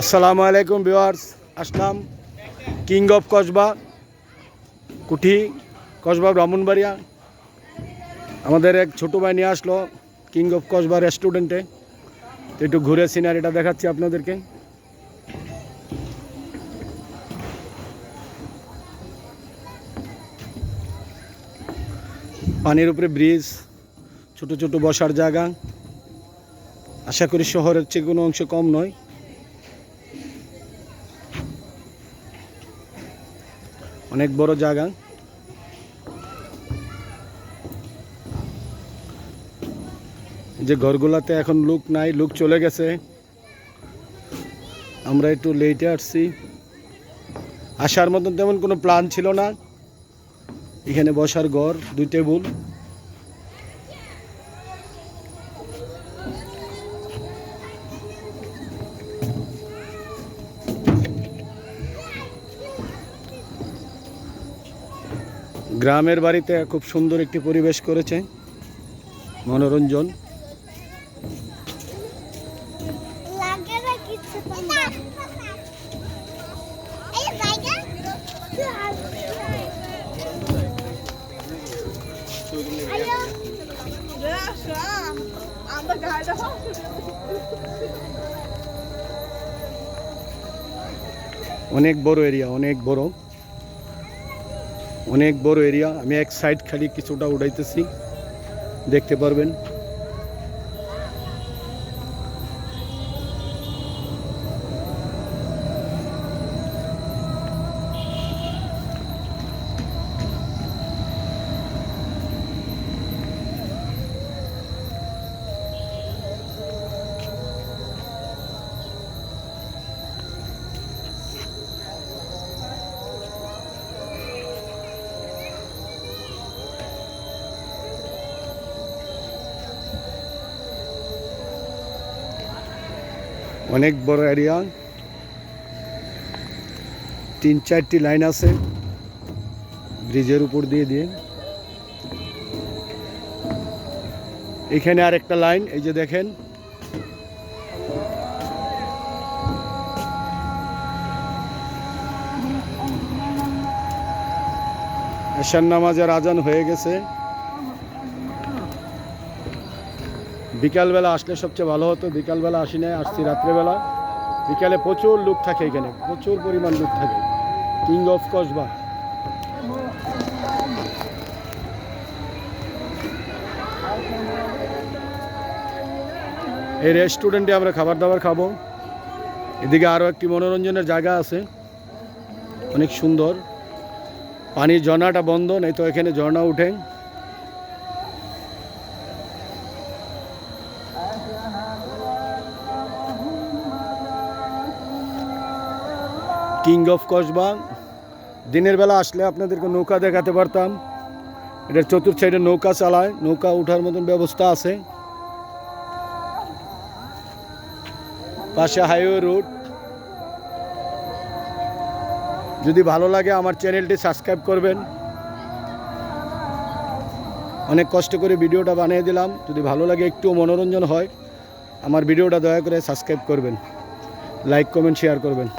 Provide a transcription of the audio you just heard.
আসসালামু আলাইকুম viewers, Aslam king of Kasba, Kuthi Kasba Brahmanbaria. আমাদের এক ছোটো ভাই নিয়ে আসলো কিং অফ কসবা রেস্টুরেন্টে তো একটু ঘুরে সিনারিটা দেখাচ্ছি আপনাদেরকে। পানির উপরে ব্রিজ ছোট ছোট বসার জায়গা। আশা করি শহরের চেয়ে কোনো অংশ কম নয়। অনেক বড় জায়গা। যে ঘরগুলাতে এখন লুক নাই, লুক চলে গেছে। আমরা একটু লেটে আসছি। আসার মতন তেমন কোনো প্ল্যান ছিল না। এখানে বসার ঘর, দুই টেবুল। গ্রামের বাড়িতে খুব সুন্দর একটি পরিবেশ করেছে। মনোরঞ্জন। অনেক বড় এরিয়া অনেক বড়। অনেক বড় এরিয়া আমি এক সাইড খালি কিছুটা উড়াইতেছি। দেখতে পারবেন। অনেক বড় এরিয়া তিন চারটি লাইন আছে ব্রিজের উপর দিয়ে দিয়ে। এখানে আর একটা লাইন এই যে দেখেন। এশার নামাজের আজান হয়ে গেছে। বিকালবেলা আসলে সবচেয়ে ভালো হতো। বিকালবেলা আসি নাই, আসছি রাত্রেবেলা। বিকালে প্রচুর লোক থাকে এখানে, প্রচুর পরিমাণ লোক থাকে। কিং অফ কসবা এই রেস্টুরেন্টে আমরা খাবার দাবার খাব। এদিকে আরও একটি মনোরঞ্জনের জায়গা আছে। অনেক সুন্দর। পানির ঝর্ণাটা বন্ধ, নেই তো এখানে ঝর্ণা উঠে। King of Kasba. দিনের বেলা আসলে আপনাদেরকে নৌকা দেখাতে পারতাম। এটার চতুর্থ সাইডে নৌকা চালায়, নৌকা ওঠার মতন ব্যবস্থা আছে। পাশে হাইওয়ে রোড। যদি ভালো লাগে আমার চ্যানেলটি সাবস্ক্রাইব করবেন। অনেক কষ্ট করে ভিডিওটা বানিয়ে দিলাম। যদি ভালো লাগে একটু মনোরঞ্জন হয়, আমার ভিডিওটা দয়া করে সাবস্ক্রাইব করবেন। লাইক, কমেন্ট, শেয়ার করবেন।